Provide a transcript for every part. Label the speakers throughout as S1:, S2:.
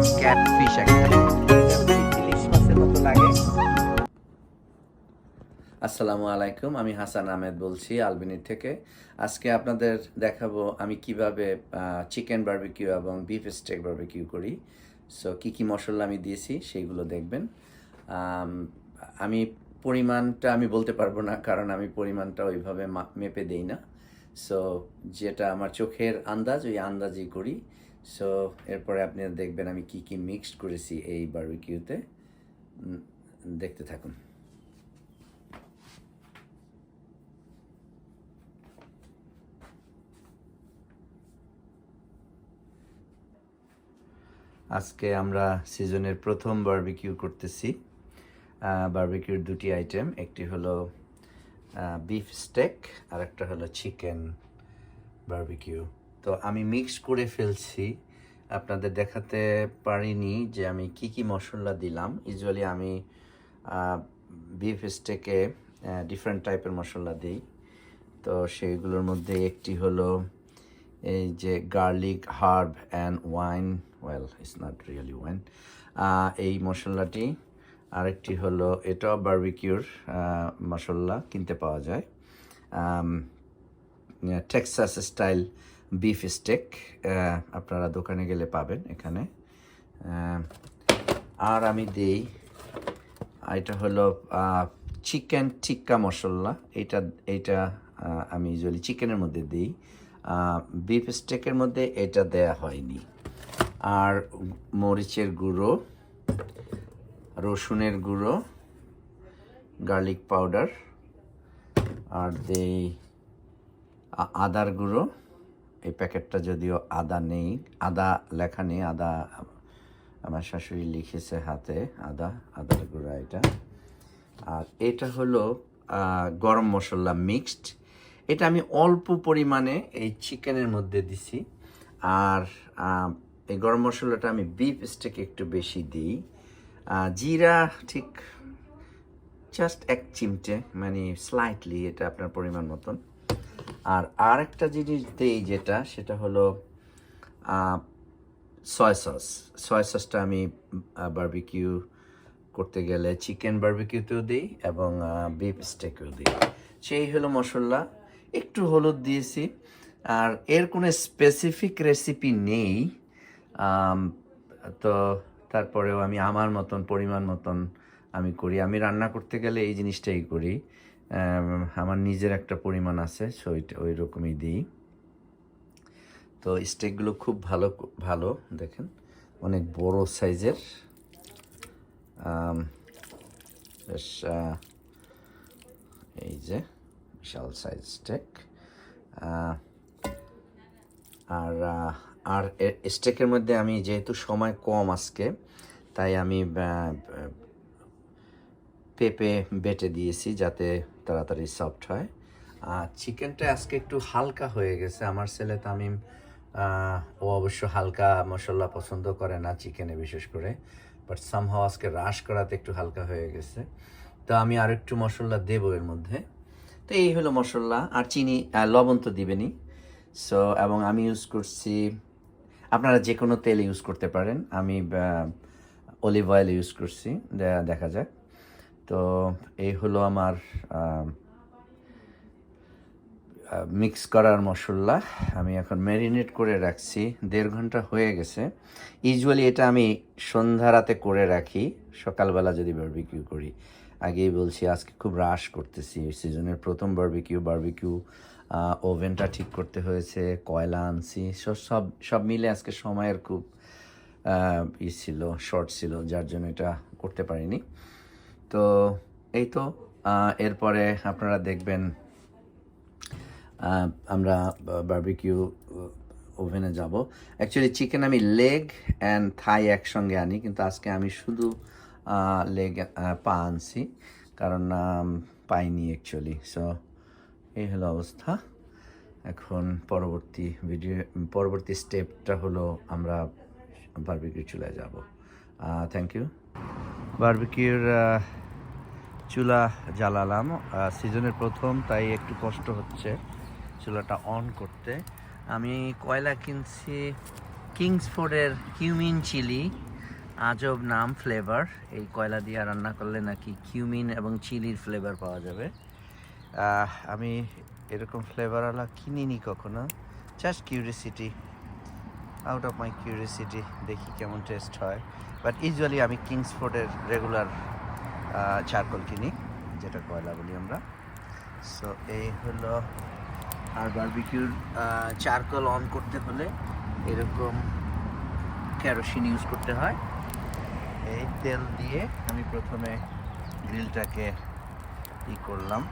S1: Half cat fish একটা আসসালামু আলাইকুম, আমি হাসান আহমেদ বলছি আলবিনির থেকে। আজকে আপনাদের দেখাবো আমি কীভাবে চিকেন বারবিকিউ এবং বিফ স্টেক বারবিকিউ করি। সো কি কি মশলা আমি দিয়েছি সেইগুলো দেখবেন। আমি পরিমাণটা আমি বলতে পারব না, কারণ আমি পরিমাণটা ওইভাবে মেপে দেই না। সো যেটা আমার চোখের আন্দাজ, ওই আন্দাজই করি। সো এরপরে আপনি দেখবেন আমি কি কি মিক্সড করেছি এই বারবিকিউতে দেখতে থাকুন। আজকে আমরা সিজনের প্রথম বারবিকিউ করতেছি। বারবিকিউর দুটি আইটেম একটি হলো বিফ স্টেক আর একটা হলো চিকেন বারবিকিউ তো আমি মিক্স করে ফেলছি। আপনাদের দেখাতে পারিনি যে আমি কি কি মশলা দিলাম। ইউজুয়ালি আমি বিফ স্টেকে ডিফারেন্ট টাইপের মশলা দিই। তো সেইগুলোর মধ্যে একটি হলো এই যে garlic herb and wine well it's not really wine এই মশলাটি। আরেকটি হলো এটাও বারবিকিউর মশলা কিনতে পাওয়া যায়। টেক্সাস স্টাইল বিফ স্টেক আপনারা দোকানে গেলে পাবেন এখানে। আর আমি দিই এটা হলো চিকেন টিক্কা মশলা। এটা আহ, আমি ইউজুয়ালি চিকেনের মধ্যে দিই। বিফ স্টেকের মধ্যে এটা দেয়া হয়নি। আর মরিচের গুঁড়ো রসুনের গুঁড়ো গার্লিক পাউডার আর দেই আদার গুঁড়ো। এই প্যাকেটটা যদিও আদা নেই, আদা লেখা নেই, আদা আমার শাশুড়ি লিখেছে হাতে, আদা, আদার গুঁড়া এটা। আর এটা হলো গরম মশলা মিক্সড। এটা আমি অল্প পরিমাণে এই চিকেনের মধ্যে দিছি। আর এই গরম মশলাটা আমি বিফ স্টেক একটু বেশি দিই। জিরা ঠিক জাস্ট এক চিমটে মানে স্লাইটলি এটা আপনার পরিমাণ মতন। আর আরেকটা জিনিস দেই যেটা, সেটা হলো সয় সস সয় সসটা আমি বারবিকিউ করতে গেলে চিকেন বারবিকিউতেও দিই এবং বিফ স্টেকেও দিই। সেই হলো মশলা। একটু হলুদ দিয়েছি। আর এর কোনো স্পেসিফিক রেসিপি নেই। তো তারপরেও আমি আমার মতন, পরিমাণ মতন আমি করি। আমি রান্না করতে গেলে এই জিনিসটাই করি। আমার নিজের একটা পরিমাণ আছে, সো ওইটা ওই রকমই দিই। তো স্টেকগুলো খুব ভালো ভালো, দেখেন, অনেক বড় সাইজের। বেশ এই যে, বিশাল সাইজ স্টেক। আর আর স্টেকের মধ্যে আমি যেহেতু সময় কম আজকে, তাই আমি পেঁপে বেটে দিয়েছি যাতে তাড়াতাড়ি সফট হয়। আর চিকেনটা আজকে একটু হালকা হয়ে গেছে। আমার ছেলে তামিম ও অবশ্য হালকা মশলা পছন্দ করে না চিকেনে বিশেষ করে। বাট সামহাও আজকে রাশ করাতে একটু হালকা হয়ে গেছে। তো আমি আর একটু মশলা দেবো এর মধ্যে। তো এই হলো মশলা। আর চিনি লবণ তো দিবেনই। সো এবং আমি ইউজ করছি, আপনারা যে কোনো তেল ইউজ করতে পারেন। আমি অলিভ অয়েল ইউজ করছি। দেখা যাক। তো এই হলো আমার মিক্স করার মশলা। আমি এখন ম্যারিনেট করে রাখছি। দেড় ঘণ্টা হয়ে গেছে। ইউজুয়ালি এটা আমি সন্ধ্যা রাতে করে রাখি। সকালবেলা যদি বারবিকিউ করি। আগেই বলছি, আজকে খুব রাশ করতেছি। সিজনের প্রথম বারবিকিউ বারবিকিউ ওভেনটা ঠিক করতে হয়েছে, কয়লা আনছি। সব সব মিলে আজকে সময়ের খুব ই ছিল শর্ট ছিল। যার জন্য এটা করতে পারিনি। তো এই তো এরপরে আপনারা দেখবেন আমরা বারবিকিউ ওভেনে যাব। অ্যাকচুয়ালি চিকেন আমি লেগ অ্যান্ড থাই একসঙ্গে আনি, কিন্তু আজকে আমি শুধু লেগ পা আনছি, কারণ পাইনি অ্যাকচুয়ালি সো এই হলো অবস্থা। এখন পরবর্তী ভিডিও পরবর্তী স্টেপটা হলো আমরা বারবিকিউ চুলায় যাব। থ্যাংক ইউ বারবিকিউর চুলা জ্বালালাম। সিজনের প্রথম, তাই একটু কষ্ট হচ্ছে চুলাটা অন করতে। আমি কয়লা কিনছি, কিংসফোর্ডের কিউমিন চিলি, আজব নাম ফ্লেভার এই কয়লা দিয়ে রান্না করলে নাকি কিউমিন এবং চিলির ফ্লেভার পাওয়া যাবে। আমি এরকম ফ্লেভারওয়ালা কিনিনি কখনো। Just curiosity out of my curiosity দেখি কেমন টেস্ট হয়। বাট ইউজুয়ালি আমি কিংসফোর্ডের রেগুলার চারকোল কিনি, যেটা কয়লা বলি আমরা। সো এই হলো আর বারবিকিউর চারকোল অন করতে হলে এরকম ক্যারোসিন ইউজ করতে হয়। এই তেল দিয়ে আমি প্রথমে গ্রিলটাকে ই করলাম।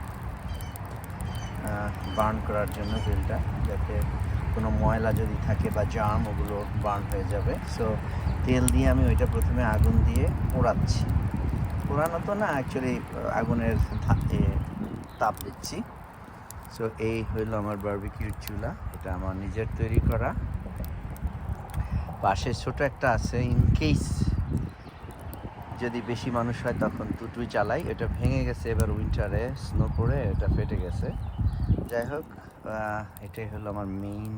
S1: বার্ন করার জন্য গ্রিলটা যাতে কোনো ময়লা যদি থাকে বা জাম ওগুলো বার্ন হয়ে যাবে। সো তেল দিয়ে আমি ওইটা প্রথমে আগুন দিয়ে পোড়াচ্ছি। পোড়ানো তো না অ্যাকচুয়ালি আগুনের তাপ দিচ্ছি। সো এই হইল আমার বারবিকিউর চুলা, এটা আমার নিজের তৈরি করা। পাশে ছোট একটা আছে ইন কেস যদি বেশি মানুষ হয়, তখন তুতুই চালাই। এটা ভেঙে গেছে এবার উইন্টারে স্নো পড়ে, এটা ফেটে গেছে। যাই হোক এটাই হলো আমার মেইন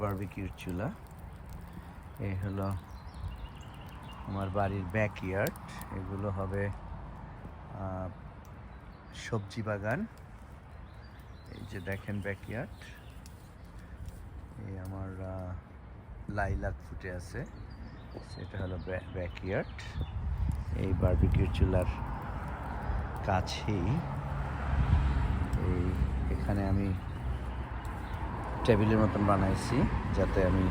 S1: বারবিকিউর চুলা। এই হলো আমার বাড়ির ব্যাকইয়ার্ড এগুলো হবে সবজি বাগান। এই যে দেখেন ব্যাকইয়ার্ড এই আমার লাইলাক ফুটে আছে, সেটা হলো ব্যাকইয়ার্ড এই বারবিকিউর চুলার কাছেই, এই এখানে আমি টেবিলের মতন বানাইছি, যাতে আমি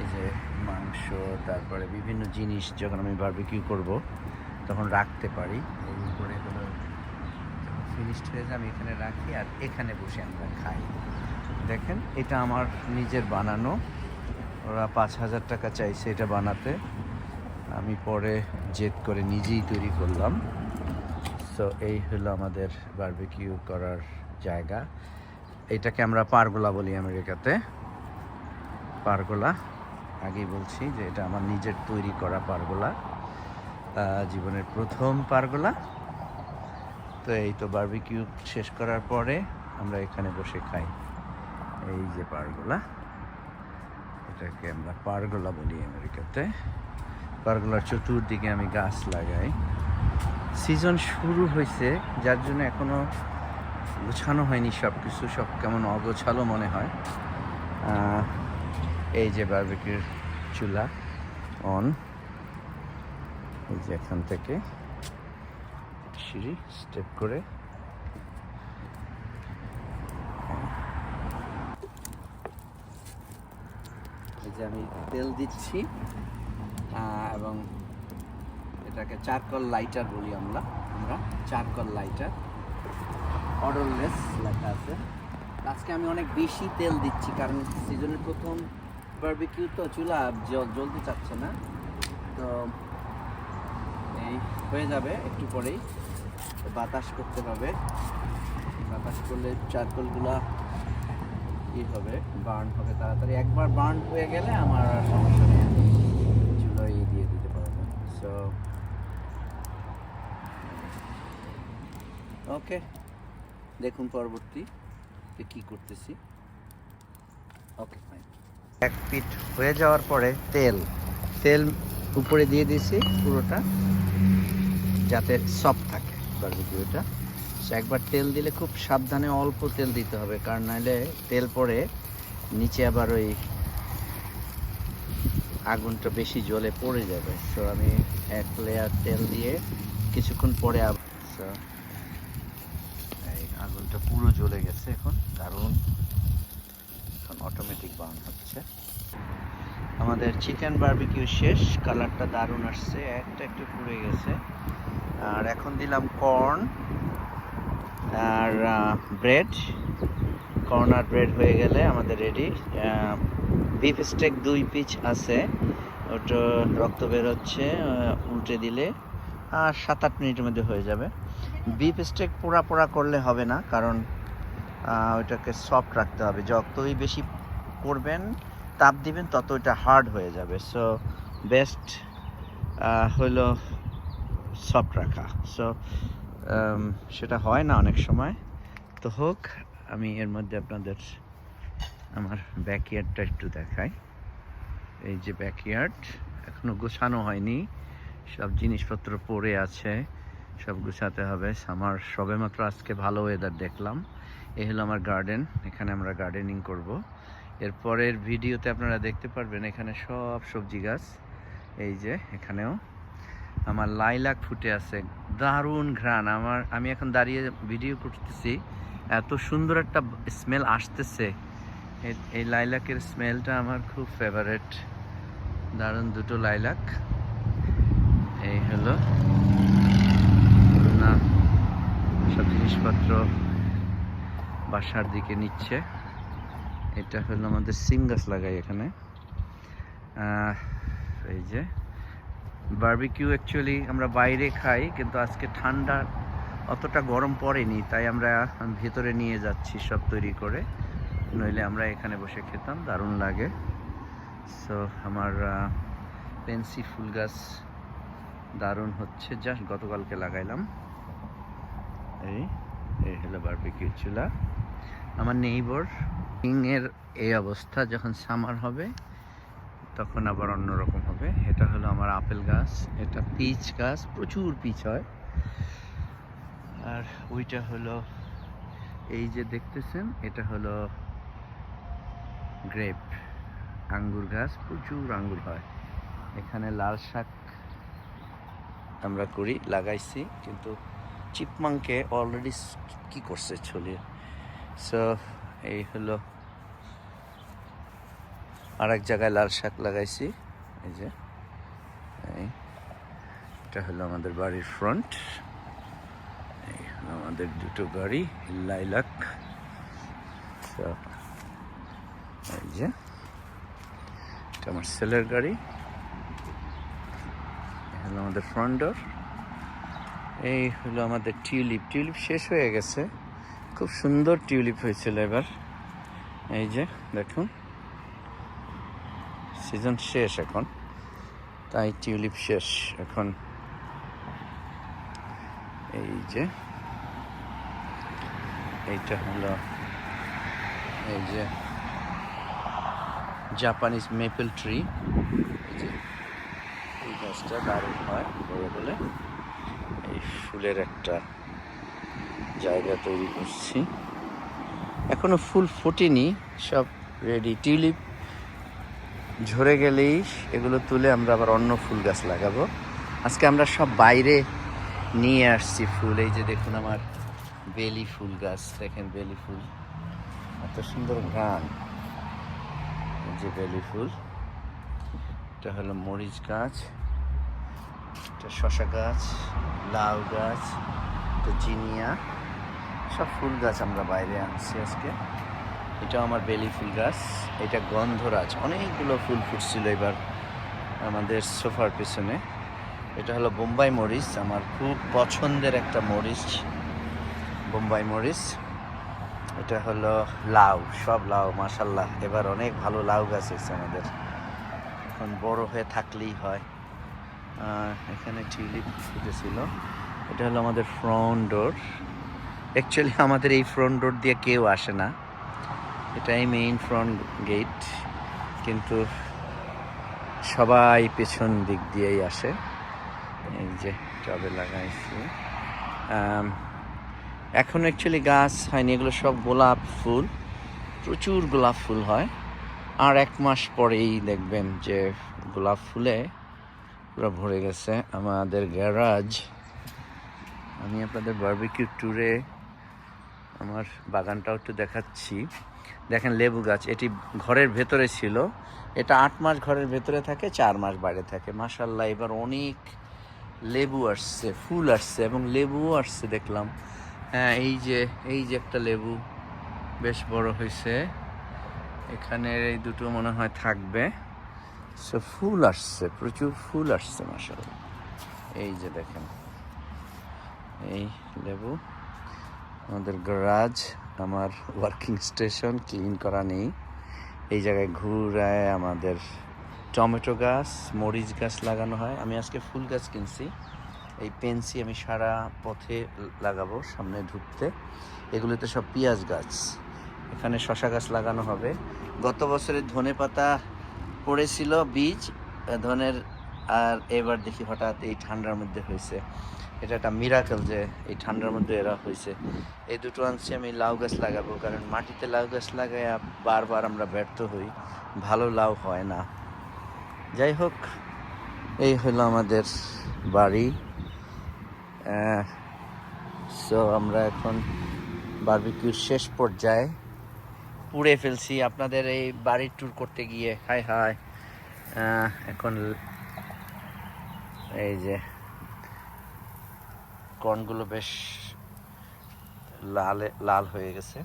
S1: এই যে মাংস, তারপরে বিভিন্ন জিনিস যখন আমি বারবিকিউ করব, তখন রাখতে পারি। এই উপরে হলো ফিনিশড হয়ে যায় আমি এখানে রাখি আর এখানে বসে আমরা খাই। দেখেন, এটা আমার নিজের বানানো। ওরা পাঁচ হাজার টাকা চাইছে এটা বানাতে। আমি পরে জেদ করে নিজেই তৈরি করলাম। সো এই হলো আমাদের বারবিকিউ করার জায়গা। এটাকে আমরা পারগোলা বলি আমেরিকাতে। পারগোলা। আগেই বলছি যে এটা আমার নিজের তৈরি করা পারগোলা জীবনের প্রথম পারগোলা। তো এই তো বারবিকিউ শেষ করার পরে আমরা এখানে বসে খাই। এই যে পারগোলা, এটাকে আমরা পারগোলা বলি আমেরিকাতে। পারগোলার চতুর্দিকে আমি গাছ লাগাই। সিজন শুরু হয়েছে, যার জন্য এখনও গোছানো হয়নি সব কিছু সব কেমন অগোছালো মনে হয়। এই যে বারবিকিউর চুলা অন এই যে এখান থেকে সিঁড়ি স্টেপ করে। এই যে আমি তেল দিচ্ছি এবং এটাকে চারকল লাইটার বলি আমরা আমরা চারকল লাইটার অর্ডারলেস লেখা আছে। আজকে আমি অনেক বেশি তেল দিচ্ছি, কারণ সিজনের প্রথম বারবিকিউ তো চুলা জ্বলতে চাচ্ছে না। তো এই হয়ে যাবে একটু পরেই। বাতাস করতে হবে। বাতাস করলে চারকোলগুলা ই হবে বার্ন হবে তাড়াতাড়ি। একবার বার্ন হয়ে গেলে আমার আর সমস্যা নেই। আমি চুলোয় ই দিয়ে দিতে পারব। সো ওকে দেখুন পরবর্তী কী করতেছি। ওকে এক পিট হয়ে যাওয়ার পরে তেল তেল উপরে দিয়ে দিয়েছি পুরোটা, যাতে সফট থাকে বারবিকিউটা একবার তেল দিলে খুব সাবধানে অল্প তেল দিতে হবে, কারণ নাহলে তেল পরে নিচে আবার ওই আগুনটা বেশি জলে পড়ে যাবে। সো আমি এক লেয়ার তেল দিয়ে কিছুক্ষণ পরে আবার আগুনটা পুরো জ্বলে গেছে এখন দারুণ এখন অটোমেটিক বার্ন হচ্ছে। আমাদের চিকেন বারবিকিউ শেষ কালারটা দারুণ আসছে, একটা একটু পুড়ে গেছে। আর এখন দিলাম কর্ন আর ব্রেড কর্ন আর ব্রেড হয়ে গেলে আমাদের রেডি বিফ স্টেক দুই পিচ আছে। ওটা রক্ত বেরোচ্ছে উল্টে দিলে আর সাত আট মিনিটের মধ্যে হয়ে যাবে। বিফ স্টেক পোড়া পোড়া করলে হবে না, কারণ ওইটাকে সফট রাখতে হবে। যতই বেশি করবেন, তাপ দিবেন, তত ওইটা হার্ড হয়ে যাবে। সো বেস্ট হলো সফট রাখা। সো সেটা হয় না অনেক সময়। তো হোক, আমি এর মধ্যে আপনাদের আমার ব্যাকইয়ার্ডটা একটু দেখাই। এই যে ব্যাকইয়ার্ড এখনও গোছানো হয়নি। সব জিনিসপত্র পড়ে আছে। সব গুছাতে হবে। আমার সবেমাত্র আজকে ভালো ওয়েদার দেখলাম। এ হলো আমার গার্ডেন এখানে আমরা গার্ডেনিং করব। এরপরের ভিডিওতে আপনারা দেখতে পারবেন এখানে সব সবজি গাছ, এই যে এখানেও। আমার লাইলাক ফুটে আছে, দারুণ ঘ্রাণ। আমার, আমি এখন দাঁড়িয়ে ভিডিও করতেছি, এত সুন্দর একটা স্মেল আসতেছে। এই- লাইলাকের স্মেলটা আমার খুব ফেভারেট দারুণ দুটো লাইলাক। এই হলো, না, সব জিনিসপত্র। বাসার দিকে নিচ্ছে। এটা হলো আমাদের সিম গাছ লাগাই এখানে। এই যে বার্বিকিউ অ্যাকচুয়ালি আমরা বাইরে খাই, কিন্তু আজকে ঠান্ডা অতটা গরম পড়েনি, তাই আমরা ভেতরে নিয়ে যাচ্ছি সব তৈরি করে। নইলে আমরা এখানে বসে খেতাম, দারুণ লাগে। সো আমার পেন্সি ফুল গাছ দারুণ হচ্ছে। জাস্ট গতকালকে লাগাইলাম। এই এই হলো বার্বিকিউ চুলা। আমার নেইবর এর এই অবস্থা যখন সামার হবে, তখন আবার অন্যরকম হবে। এটা হলো আমার আপেল গাছ, এটা পিচ গাছ, প্রচুর পিচ হয়। আর ওইটা হলো, এই যে দেখতেছেন, এটা হলো গ্রেপ আঙ্গুর গাছ, প্রচুর আঙ্গুর হয়। এখানে লাল শাক আমরা করি, লাগাইছি, কিন্তু চিপমাংকে অলরেডি কি করছে ছলিয়ে সো এই হলো আর এক জায়গায় লাল শাক লাগাইছি। এই যে এটা হলো আমাদের বাড়ির ফ্রন্ট এই হলো আমাদের দুটো গাড়ি, লাইলাক। এই যে, এটা আমার সেলের গাড়ি। হলো আমাদের ফ্রন্ট ডোর এই হলো আমাদের টিউলিপ। টিউলিপ শেষ হয়ে গেছে। খুব সুন্দর টিউলিপ হয়েছিল এবার। এই যে, দেখুন। সিজন শেষ এখন। তাই টিউলিপ শেষ এখন। এই যে, এইটা হলো, এই যে, জাপানিজ মেপল ট্রি। এই গাছটা দারুণ হয় বড় বলে। এই ফুলের একটা জায়গা তৈরি করছি। এখনও ফুল ফোটেনি, সব রেডি টিউলিপ ঝরে গেলেই এগুলো তুলে আমরা আবার অন্য ফুল গাছ লাগাবো। আজকে আমরা সব বাইরে নিয়ে আসছি ফুল। এই যে দেখুন আমার বেলি ফুল গাছ, দেখেন বেলি ফুল। এত সুন্দর গান। যে বেলি ফুল। এটা হলো মরিচ গাছ, এটা শশা গাছ, লাউ গাছ, এটা জিনিয়া। সব ফুল গাছ আমরা বাইরে আনছি আজকে। এটা আমার বেলি ফুল গাছ। এটা গন্ধরাজ। অনেকগুলো ফুল ফুটছিল এবার আমাদের সোফার পিছনে। এটা হলো বোম্বাই মরিচ। আমার খুব পছন্দের একটা মরিচ। বোম্বাই মরিচ। এটা হলো লাউ, সব লাউ মাসাল্লাহ এবার অনেক ভালো লাউ গাছ হয়েছে আমাদের। এখন বড় হয়ে থাকলেই হয়। এখানে টিউলিপ ফুটেছিল। এটা হলো আমাদের ফ্রন্ট ডোর। অ্যাকচুয়ালি আমাদের এই ফ্রন্ট রোড দিয়ে কেউ আসে না। এটাই মেইন ফ্রন্ট গেট কিন্তু সবাই পেছন দিক দিয়েই আসে। এই যে, টবে লাগাইছি। এখন অ্যাকচুয়ালি গাছ হয়নি, এগুলো সব গোলাপ ফুল। প্রচুর গোলাপ ফুল হয়। আর এক মাস পরেই দেখবেন যে গোলাপ ফুলে পুরো ভরে গেছে আমাদের গ্যারাজ আমি আপনাদের বারবিকিউ ট্যুরে আমার বাগানটাও একটু দেখাচ্ছি। দেখেন লেবু গাছ, এটি ঘরের ভেতরে ছিল। এটা আট মাস ঘরের ভেতরে থাকে, চার মাস বাইরে থাকে। মাসাল্লাহ এবার অনেক লেবু আসছে, ফুল আসছে এবং লেবুও আসছে দেখলাম। হ্যাঁ এই যে এই যে একটা লেবু বেশ বড় হয়েছে। এখানে এই দুটো মনে হয় থাকবে। সো, ফুল আসছে, প্রচুর ফুল আসছে মাসাল্লাহ এই যে দেখেন, এই লেবু। আমাদের গ্যারাজ আমার ওয়ার্কিং স্টেশন ক্লিন করা নেই। এই জায়গায় ঘুরায় আমাদের টমেটো গাছ, মরিচ গাছ লাগানো হয়। আমি আজকে ফুল গাছ কিনছি। এই পেন্সি আমি সারা পথে লাগাবো সামনে ঢুকতে এগুলোতে সব পেঁয়াজ গাছ। এখানে শশা গাছ লাগানো হবে। গত বছরের ধনে পাতা পড়েছিল বীজ। ধনের আর এবার দেখি হঠাৎ এই ঠান্ডার মধ্যে হয়েছে। এটা একটা মিরাকেল যে এই ঠান্ডার মধ্যে এরা হয়েছে। এই দুটো আনছি আমি লাউ গাছ লাগাবো, কারণ মাটিতে লাউ গাছ লাগাই বারবার আমরা ব্যর্থ হই, ভালো লাউ হয় না। যাই হোক, এই হলো আমাদের বাড়ি। সো আমরা এখন বারবিকিউর শেষ পর্যায়ে পুড়ে ফেলছি। আপনাদের এই বাড়ির ট্যুর করতে গিয়ে হাই হাই এখন এই যে কর্নগুলো বেশ লাল লাল হয়ে গেছে।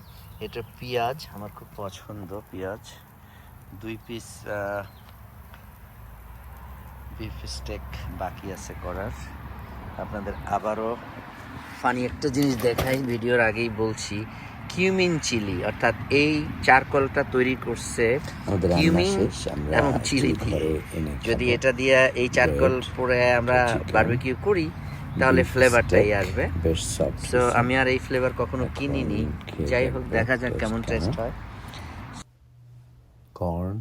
S1: এটা পেঁয়াজ আমার খুব পছন্দ পেঁয়াজ। দুই পিস বিফ স্টেক বাকি আছে করার। আপনাদের আবারও ফানি একটা জিনিস দেখাই ভিডিওর আগেই বলছি কিউমিন চিলি অর্থাৎ এই চারকলটা তৈরি করছে কিউমিন এবং চিলি দিয়ে। যদি এটা দিয়ে এই চারকল পরে আমরা বারবিকিউ করি তাহলে ফ্লেভারটাই আসবে।
S2: বেশ সফট
S1: সো আমি আর এই ফ্লেভার কখনো কিনিনি। যাই হোক দেখা যাক কেমন টেস্ট হয়।
S2: কর্ন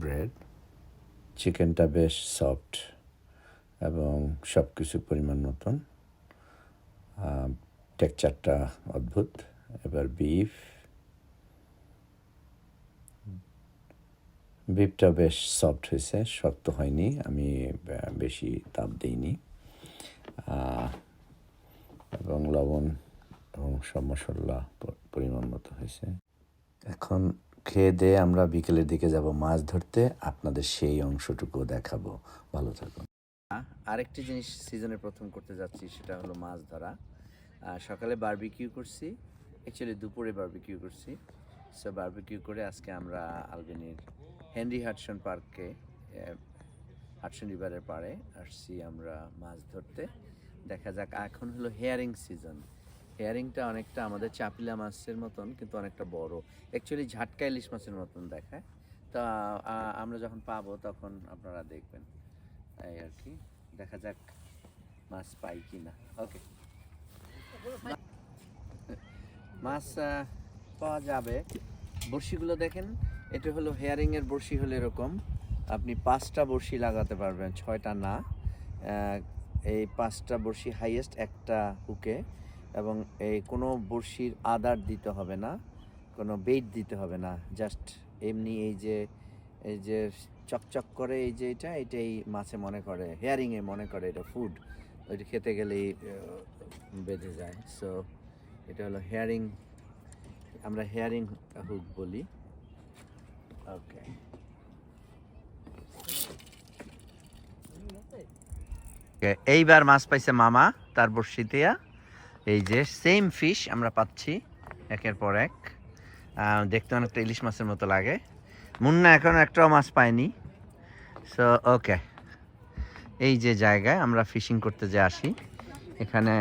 S2: ব্রেড চিকেনটা বেশ সফট এবং সব কিছু পরিমাণ মতন। টেক্সচারটা অদ্ভুত। এবার বিফ বিফটা বেশ সফট হয়েছে, শক্ত হয়নি, আমি বেশি তাপ দিইনি। এবং লবণ এবং সব মশলা পরিমাণ মতো হয়েছে। এখন খেয়ে দিয়ে আমরা বিকেলের দিকে যাব মাছ ধরতে, আপনাদের সেই অংশটুকু দেখাবো। ভালো থাকুন।
S1: আরেকটি জিনিস সিজনের প্রথম করতে যাচ্ছি, সেটা হলো মাছ ধরা। সকালে বারবিকিউ করছি অ্যাকচুয়ালি দুপুরে বারবিকিউ করছি। সো বারবিকিউ করে আজকে আমরা আলবেনির হেনরি হাটসন পার্কে হাটসন রিভারের পাড়ে আসছি আমরা মাছ ধরতে। দেখা যাক, এখন হলো হেয়ারিং সিজন হেয়ারিংটা অনেকটা আমাদের চাপিলা মাছের মতন, কিন্তু অনেকটা বড়। অ্যাকচুয়ালি ঝাটকা ইলিশ মাছের মতন দেখায়। তা আমরা যখন পাবো তখন আপনারা দেখবেন। এই আর কি। দেখা যাক মাছ পাই কি না ওকে মাছ পাওয়া যাবে। বড়শিগুলো দেখেন। এটা হলো হেয়ারিং এর বড়শি হলো এরকম। আপনি পাঁচটা বড়শি লাগাতে পারবেন, ছয়টা না। এই পাঁচটা বড়শি হাইয়েস্ট একটা হুকে এবং এই কোনো বড়শির আদার দিতে হবে না, কোনো বেইট দিতে হবে না। জাস্ট এমনি এই যে এই যে চকচক করে এই যে এটা, এটাই মাছে মনে করে হেয়ারিংয়ে মনে করে এটা ফুড ওইটা খেতে গেলেই বেঁধে যায়। সো এটা হলো হেয়ারিং আমরা হেয়ারিং হুক বলি। ওকে এইবার মাছ পাইছে মামা, তার বর্ষিতে এই যে সেম ফিশ আমরা পাচ্ছি, একের পর এক। দেখতে অনেকটা ইলিশ মাছের মতো লাগে। মুন্না এখন একটাও মাছ পায়নি। সো ওকে এই যে জায়গায় আমরা ফিশিং করতে যে আসি, এখানে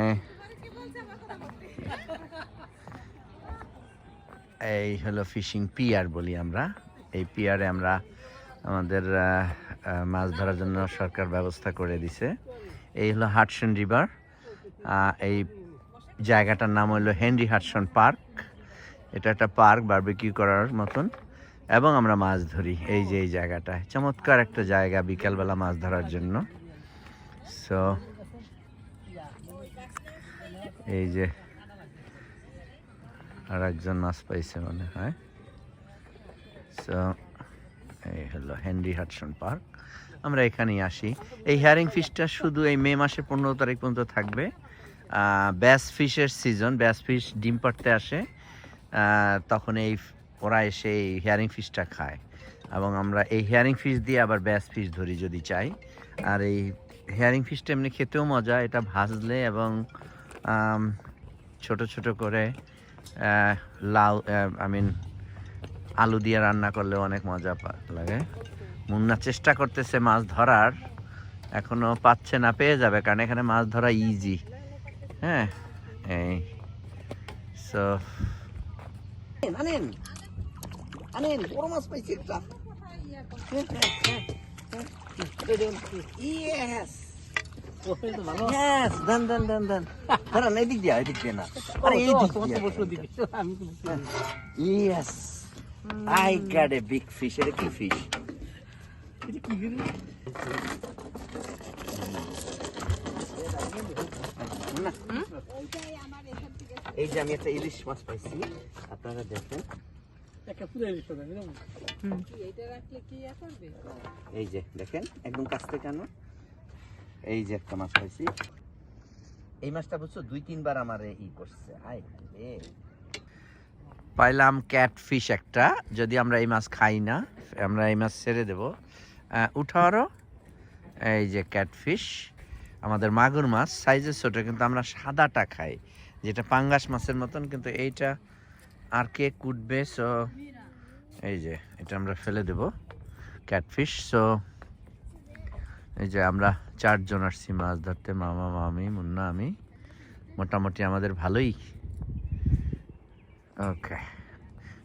S1: এই হলো ফিশিং পিয়ার বলি আমরা। এই পিয়ারে আমরা আমাদের মাছ ধরার জন্য সরকার ব্যবস্থা করে দিছে। এই হলো হাটসন রিভার এই জায়গাটার নাম হলো হেনরি হাটসন পার্ক এটা একটা পার্ক বারবিকিউ করার মতন, এবং আমরা মাছ ধরি এই যে এই জায়গাটায়। চমৎকার একটা জায়গা বিকালবেলা মাছ ধরার জন্য। সো এই যে আর একজন মাছ পাইছে মনে হয়। সো এই হলো হেনরি হাটসন পার্ক। আমরা এখানেই আসি। এই হেয়ারিং ফিশটা শুধু এই মে মাসের পনেরো তারিখ পর্যন্ত থাকবে। ব্যাস ফিশের সিজন ব্যাস ফিশ ডিম পাড়তে আসে। তখন এই ওরা এসে এই হেয়ারিং ফিশটা খায়। এবং আমরা এই হেয়ারিং ফিশ দিয়ে আবার ব্যাস ফিশ ধরি যদি চাই। আর এই হেয়ারিং ফিশটা এমনি খেতেও মজা, এটা ভাজলে এবং ছোট ছোট করে লাউ আই মিন আলু দিয়ে রান্না করলে অনেক মজা লাগে। মুন্না চেষ্টা করতেছে মাছ ধরার এখনও পাচ্ছে না পেয়ে যাবে কারণ এখানে মাছ ধরা ইজি হ্যাঁ এই। সো আনেন আনেন বড় মাছ পাইছি একটা। ইয়েস ইয়েস দেন দেন দেন দেন দাঁড়ান এদিক দিয়া এদিক দিয়ে না। আরে এই দিয়ে। Yes I got a big fish এটা কি ফিশ এই যে আমি একটা ইলিশ মাছ পাইছি আপনারা দেখেন। এই যে দেখেন একদম কাছ থেকে আনো। এই যে একটা মাছ পাইছি। এই মাছটা বুঝছ দুই তিনবার আমার ই করছে। আয় পাইলাম ক্যাটফিশ একটা, যদি আমরা এই মাছ খাই না, আমরা এই মাছ ছেড়ে দেব। উঠো আরও এই যে ক্যাটফিশ, আমাদের মাগুর মাছ সাইজে ছোটো, কিন্তু আমরা সাদাটা খাই, যেটা পাঙ্গাস মাছের মতন, কিন্তু এইটা আর কে কুটবে সো এই যে, এটা আমরা ফেলে দেব, ক্যাটফিশ সো এই যে আমরা চারজন আসছি মাছ ধরতে, মামা, মামি, মুন্না, আমি। মোটামুটি আমাদের ভালোই ওকে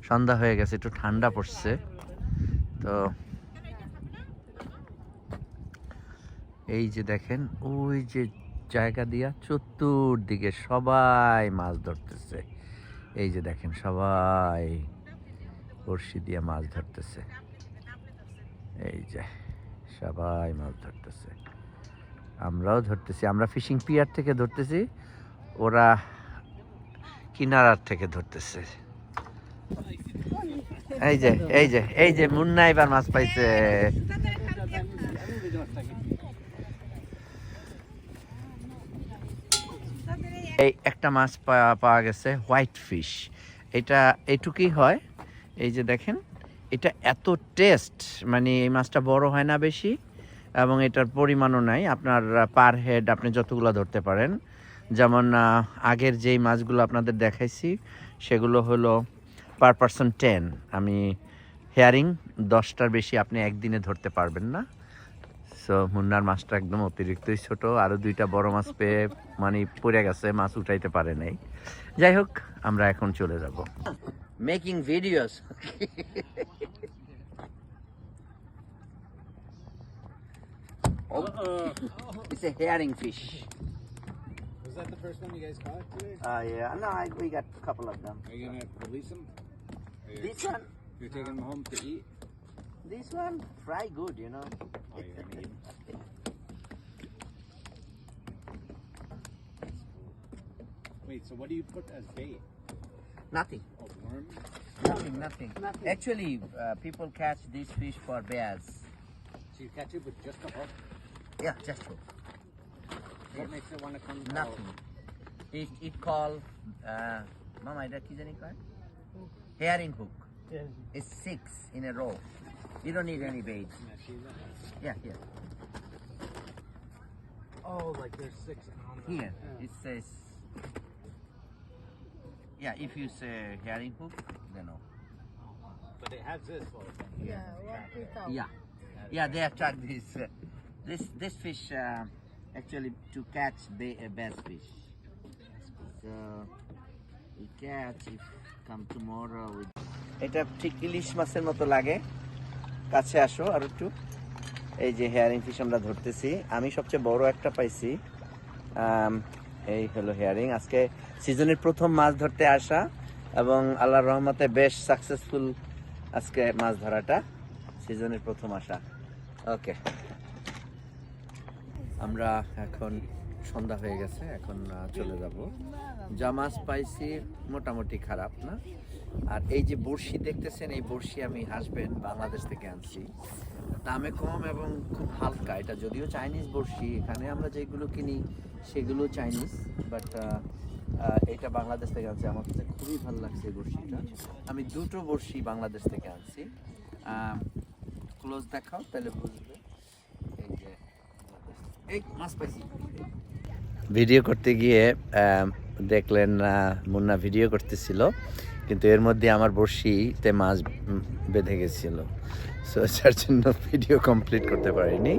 S1: সন্ধ্যা হয়ে গেছে, একটু ঠান্ডা পড়ছে। তো এই যে দেখেন, ওই যে জায়গা দিয়া চতুর্দিকে সবাই মাছ ধরতেছে। এই যে দেখেন, সবাই বড়শি দিয়ে মাছ ধরতেছে। এই যে সবাই মাছ ধরতেছে। আমরাও ধরতেছি, আমরা ফিশিং পিয়ার থেকে ধরতেছি। ওরা কিনারার থেকে ধরতেছে। এই যে এই যে এই যে মুন্না এবার মাছ পাইছে। এই একটা মাছ পাওয়া গেছে হোয়াইট ফিশ। এটা এটুকুই হয়। এই যে দেখেন, এটা এত টেস্ট মানে এই মাছটা বড় হয় না বেশি, এবং এটার পরিমাণও নাই। আপনার, পার হেড আপনি যতগুলো ধরতে পারেন যেমন আগের যেই মাছগুলো আপনাদের দেখাইছি সেগুলো হলো পার পারসন টেন আমি হেয়ারিং দশটার বেশি আপনি একদিনে ধরতে পারবেন না। সো মুন্নার মাছটা একদম অতিরিক্তই ছোট। আরও দুইটা বড় মাছ পেয়ে মানে পড়ে গেছে মাছ উঠাইতে পারে নাই। যাই হোক আমরা এখন চলে যাব। Making videos It's a herring fish.
S3: Was that the first one you guys caught today?
S1: Uh, yeah, no, I, we got a couple of them.
S3: Are you gonna release them? Are you,
S1: This one,
S3: you're taking them home to eat?
S1: this one, fry good, you know.
S3: Oh, you're gonna eat them. Wait, so what do you put as bait?
S1: Nothing,
S3: Oh, worms?
S1: nothing, nothing. Actually, uh, people catch these fish for bears.
S3: So you catch it with just a hook?
S1: Yeah, just hook.
S3: What makes it want to come
S1: Nothing. It, it called, uh, Mama, এটা কি জানি কয়? Herring hook. It's six in a row. You don't need any bait.
S3: Can I see that?
S1: Yeah, here.
S3: Oh, like there's six on the...
S1: Here, it says. Yeah, if you say herring hook, then no.
S3: But it has this for
S1: Yeah. Yeah, they attract this. Uh, this this fish uh, actually to catch ba- uh, bass fish. So we catch if come tomorrow. We... এটা ঠিক ইলিশ মাছের মতো লাগে। কাছে আসো আর একটু। এই যে হেয়ারিং ফিশ আমরা ধরতেছি। আমি সবচেয়ে বড় একটা পাইছি। এই হলো হেয়ারিং আজকে সিজনের প্রথম মাছ ধরতে আসা এবং আল্লাহর রহমতে বেশ সাকসেসফুল আজকে মাছ ধরাটা। সিজনের প্রথম আসা। ওকে আমরা এখন সন্ধ্যা হয়ে গেছে, এখন চলে যাব। যা মাছ পাইছি মোটামুটি খারাপ, না? আর এই যে বড়শি দেখতেছেন, এই বড়শি আমি হাসবেন, বাংলাদেশ থেকে আনছি। দামে কম এবং খুব হালকা। এটা যদিও চাইনিজ বড়শি, এখানে আমরা যেগুলো কিনি সেগুলো চাইনিজ বাট এটা বাংলাদেশ থেকে আনছি। আমার কাছে খুবই ভালো লাগছে এই বড়শিটা। আমি দুটো বড়শি বাংলাদেশ থেকে আনছি। ক্লোজ দেখাও, তাহলে বুঝবে এই যে এই মাছ পাইছি ভিডিও করতে গিয়ে দেখলেন মুন্না ভিডিও করতেছিল, কিন্তু এর মধ্যে আমার বড়শিতে মাছ বেঁধে গেছিল। সো যার জন্য ভিডিও কমপ্লিট করতে পারিনি।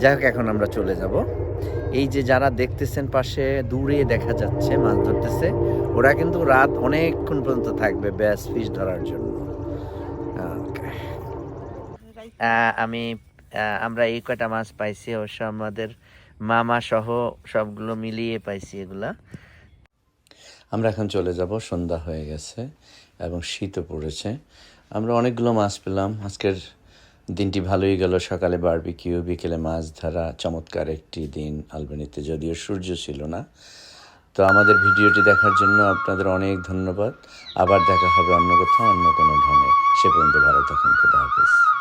S1: যাই হোক, এখন আমরা চলে যাব। এই যে যারা দেখতেছেন পাশে, দূরে দেখা যাচ্ছে, মাছ ধরতেছে, ওরা কিন্তু রাত অনেকক্ষণ পর্যন্ত থাকবে ব্যাস ফিশ ধরার জন্য। আমি আমরা এই কয়টা মাছ পাইছি, অবশ্য আমাদের মামা সহ সবগুলো মিলিয়ে পাইছি এগুলা।
S2: আমরা এখন চলে যাব, সন্ধ্যা হয়ে গেছে এবং শীতও পড়েছে। আমরা অনেকগুলো মাছ পেলাম। আজকের
S1: দিনটি ভালোই গেল। সকালে বারবিকিউ বিকেলে মাছ ধরা, চমৎকার একটি দিন আলবেনিতে, যদিও সূর্য ছিল না। তো আমাদের ভিডিওটি দেখার জন্য আপনাদের অনেক ধন্যবাদ। আবার দেখা হবে অন্য কোথাও, অন্য কোনো ঢঙে। সে পর্যন্ত ভালো থাকুন। খুদা হাফিজ।